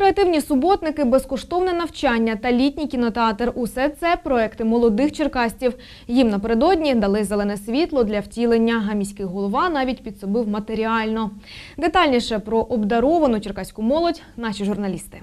Креативні суботники, безкоштовне навчання та літній кінотеатр – усе це проекти молодих черкастів. Їм напередодні дали зелене світло для втілення, а міський голова навіть підсобив матеріально. Детальніше про обдаровану черкаську молодь наші журналісти.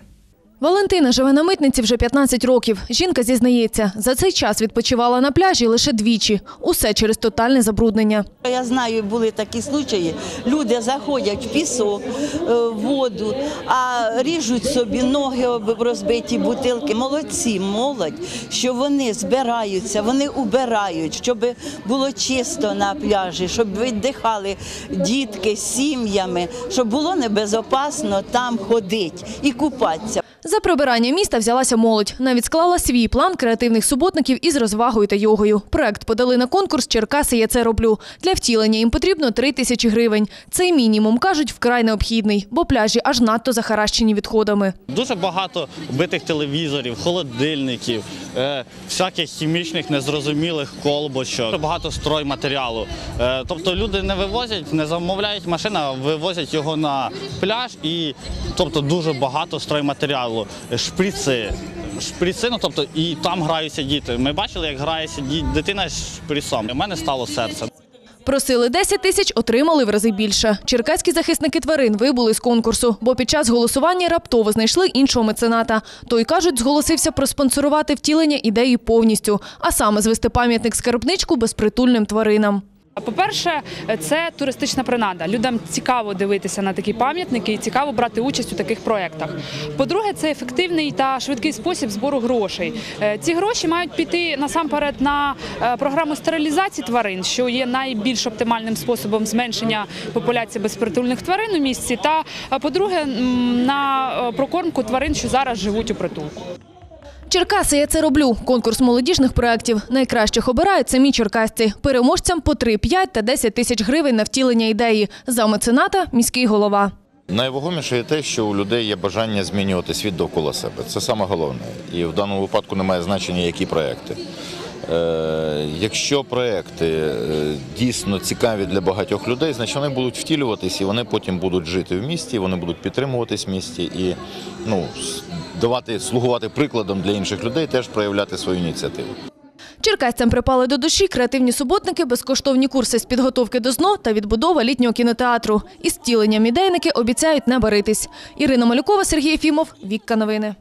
Валентина живе на митниці вже 15 років. Жінка зізнається, за цей час відпочивала на пляжі лише двічі. Усе через тотальне забруднення. Я знаю, були такі случаї. Люди заходять в пісок, е, в воду, а ріжуть собі ноги розбиті бутилки. Молодці, молодь, що вони збираються, вони убирають, щоб було чисто на пляжі, щоб віддихали дітки з сім'ями, щоб було небезопасно там ходити і купатися. За прибирання міста взялася молодь. Навіть склала свій план креативних суботників із розвагою та йогою. Проект подали на конкурс Черкаси я це роблю. Для втілення їм потрібно 3 тисячі гривень. Цей мінімум, кажуть, вкрай необхідний, бо пляжі аж надто захаращені відходами. Дуже багато битих телевізорів, холодильників, е, всяких хімічних незрозумілих колбочок, багато стройматеріалу. Е, тобто люди не вивозять, не замовляють машину, а вивозять його на пляж і тобто дуже багато стройматеріалу, шприци. Шприци, ну тобто і там граються діти. Ми бачили, як грається дитина з шприцом. У мене стало серце. Просили 10 тисяч, отримали в рази більше. Черкаські захисники тварин вибули з конкурсу, бо під час голосування раптово знайшли іншого мецената. Той, кажуть, зголосився проспонсорувати втілення ідеї повністю, а саме звести пам'ятник скарбничку безпритульним тваринам. По-перше, це туристична принада. Людям цікаво дивитися на такі пам'ятники і цікаво брати участь у таких проєктах. По-друге, це ефективний та швидкий спосіб збору грошей. Е, Ці гроші мають піти насамперед на е, програму стерилізації тварин, що є найбільш оптимальним способом зменшення популяції безпритульних тварин у місті. Та е, по-друге, на прокормку тварин, що зараз живуть у притулку. Черкаси, я це роблю. Конкурс молодіжних проєктів. Найкращих обирають самі черкасці. Переможцям по 3, 5 та 10 тисяч гривень на втілення ідеї. За мецената – міський голова. Найвагоміше є те, що у людей є бажання змінювати світ довкола себе. Це саме головне. І в даному випадку немає значення, які проекти. Е, якщо проекти е, дійсно цікаві для багатьох людей, значить вони будуть втілюватись і вони потім будуть жити в місті, вони будуть підтримуватись в місті і ну, давати, слугувати прикладом для інших людей, теж проявляти свою ініціативу. Черкасцям припали до душі креативні суботники, безкоштовні курси з підготовки до ЗНО та відбудова літнього кінотеатру. Із втіленням ідейники обіцяють не баритись. Ірина Малюкова, Сергій Ефімов, Вікка Новини.